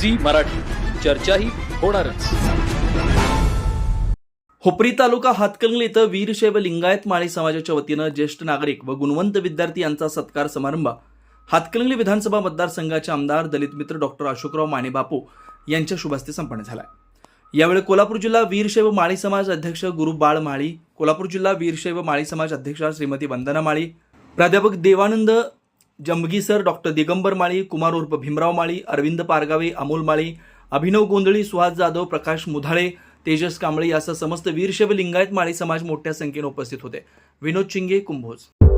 Zee Marathi. चर्चाही होणारच. होपरी तालुका हातकणंगले इथं वीरशैव लिंगायत माळी समाजाच्या वतीनं ज्येष्ठ नागरिक व गुणवंत विद्यार्थी यांचा सत्कार समारंभ. हातकणंगले विधानसभा मतदारसंघाचे आमदार दलित मित्र डॉक्टर अशोकराव माने बापू यांच्या शुभहस्ते संपन्न झाला यावेळी कोल्हापूर जिल्हा वीरशैव माळी समाज अध्यक्ष गुरु बाळ माळी कोल्हापूर जिल्हा वीरशैव माळी समाज अध्यक्षा श्रीमती वंदना माळी प्राध्यापक देवानंद जंबगीसर डॉक्टर दिगंबर माळी कुमार उर्फ भीमराव माळी अरविंद पारगावे अमोल माळी अभिनव गोंधळी सुहास जाधव प्रकाश मुधाळे तेजस कांबळे यासह समस्त वीरशैव लिंगायत माळी समाज मोठ्या संख्येने उपस्थित होते. विनोद चिंगे कुंभोज.